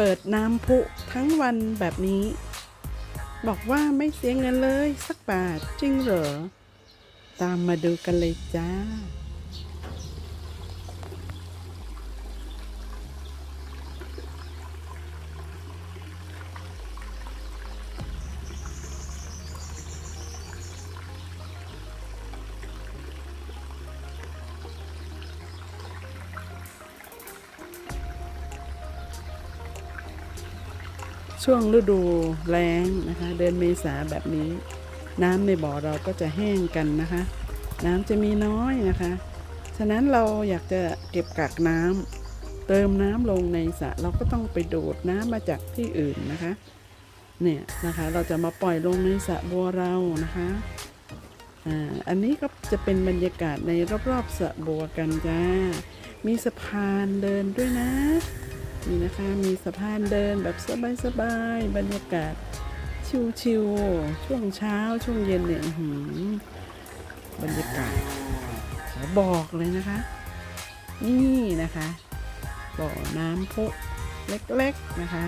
เปิดน้ำพุทั้งวันแบบนี้ บอกว่าไม่เสียเงินเลยสักบาทจริงเหรอ ตามมาดูกันเลยจ้า ช่วงฤดูแล้งนะคะ เดือนเมษาแบบนี้ น้ำในบ่อเราก็จะแห้งกันนะคะ น้ำจะมีน้อยนะคะ ฉะนั้นเราอยากจะเก็บกักน้ำเติมน้ำลงในสระเราก็ต้องไปดูดน้ำมาจากที่อื่นนะคะ เนี่ยนะคะเราจะมาปล่อยลงในสระบัวเรานะคะอ่าอันนี้ก็จะเป็นบรรยากาศในรอบๆสระบัวกันจ้า มีสะพานเดินด้วยนะ นี่นะคะมีสะพานเดินแบบสบายๆบรรยากาศชิวๆช่วงเช้าช่วงเย็นเนี่ยหืบรรยากาศขอบอกเลยนะคะ นี่นะคะบ่อน้ำพุเล็กๆนะคะ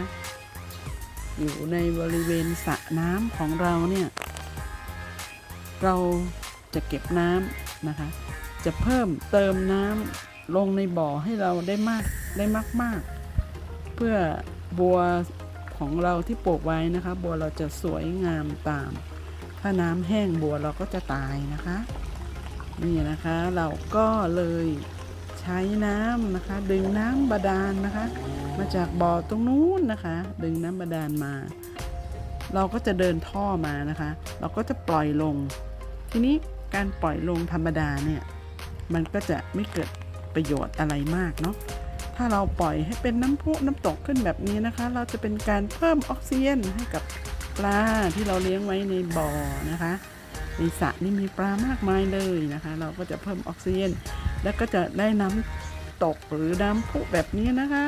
อยู่ในบริเวณสระน้ำของเราเนี่ย เราจะเก็บน้ำนะคะ จะเพิ่มเติมน้ำลงในบ่อให้เราได้มากได้มากๆ พื่อบัวของเราที่ปลูกไว้นะคะ บัวเราจะสวยงามตาม ถ้าน้ำแห้งบัวเราก็จะตายนะคะ นี่นะคะเราก็เลยใช้น้ำนะคะ ดึงน้ำบาดาลนะคะ มาจากบ่อตรงนู้นนะคะ ดึงน้ำบาดาลมา เราก็จะเดินท่อมานะคะ เราก็จะปล่อยลง ทีนี้การปล่อยลงธรรมดาเนี่ยมันก็จะไม่เกิดประโยชน์อะไรมากเนาะ ถ้าเราปล่อยให้เป็นน้ำพุน้ำตกขึ้นแบบนี้นะคะ เราจะเป็นการเพิ่มออกซิเจนให้กับปลาที่เราเลี้ยงไว้ในบ่อนะคะในสระนี่มีปลามากมายเลยนะคะ เราก็จะเพิ่มออกซิเจนแล้วก็จะได้น้ำตกหรือน้ำพุแบบนี้นะคะ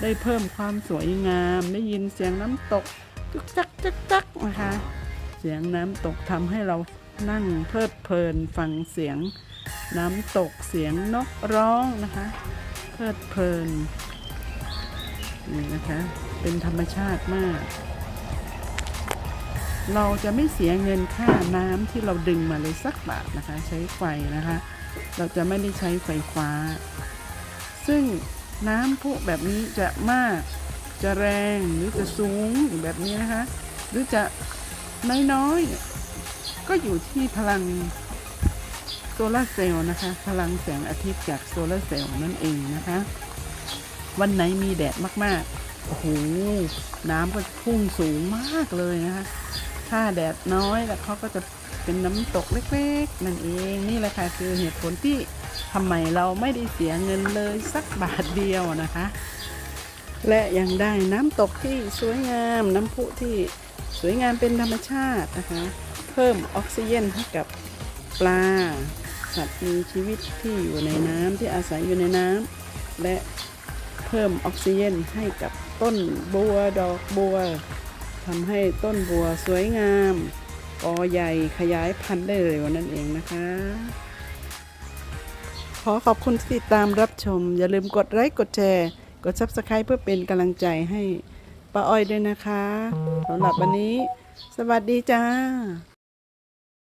ได้เพิ่มความสวยงาม ได้ยินเสียงน้ำตกจึกจักจึกจักนะคะ เสียงน้ำตกทำให้เรานั่งเพลิดเพลินฟังเสียงน้ำตกเสียงนกร้องนะคะ เพลิดเพลินนี่นะคะ เป็นธรรมชาติมาก เราจะไม่เสียเงินค่าน้ำที่เราดึงมาเลยสักบาทนะคะ ใช้ไฟนะคะ เราจะไม่ได้ใช้ไฟฟ้า ซึ่งน้ำพุแบบนี้จะมาก จะแรงหรือจะสูงอยู่แบบนี้นะคะ หรือจะน้อยๆก็อยู่ที่พลัง โซลาร์เซลล์นะคะ พลังแสงอาทิตย์จากโซลาร์เซลล์นั่นเองนะคะ วันไหนมีแดดมากๆ โอ้โห น้ำก็พุ่งสูงมากเลยนะคะ ถ้าแดดน้อยแล้วเขาก็จะเป็นน้ำตกเล็ก ๆ นั่นเอง นี่แหละค่ะคือเหตุผลที่ทำไมเราไม่ได้เสียเงินเลยสักบาทเดียวนะคะ และยังได้น้ำตกที่สวยงาม น้ำพุที่สวยงามเป็นธรรมชาตินะคะ เพิ่มออกซิเจนให้กับปลา สัตว์มีชีวิตที่อยู่ในน้ำที่อาศัยอยู่ในน้ำและเพิ่มออกซิเจนให้กับต้นบัวดอกบัวทำให้ต้นบัวสวยงามกอใหญ่ขยายพันธุ์ได้เร็วนั่นเองนะคะ ขอขอบคุณที่ติดตามรับชม อย่าลืมกดไลค์กดแชร์กด Subscribe เพื่อเป็นกำลังใจให้ป้าอ้อยด้วยนะคะสำหรับวันนี้ สวัสดีจ้า